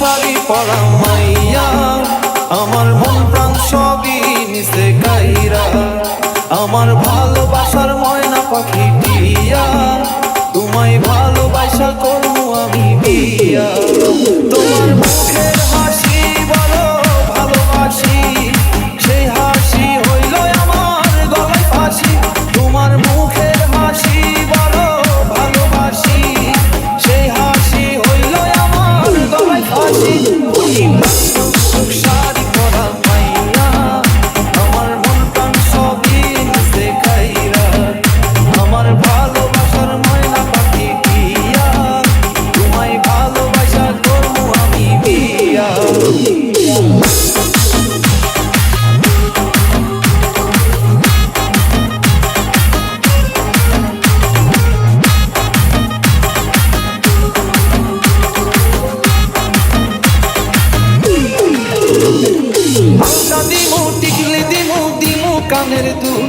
পড়া মাইয়া, আমার মন প্রাণ সবই নিচে গাইরা। আমার ভালোবাসার ময়না পাখি টিয়া, তোমায় ভালোবাসা কানের দুল।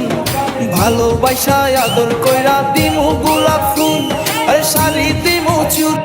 ভালোবাসা আদর কইরা দিমু গোলাপ ফুল। আর শাড়ি দিমু চুর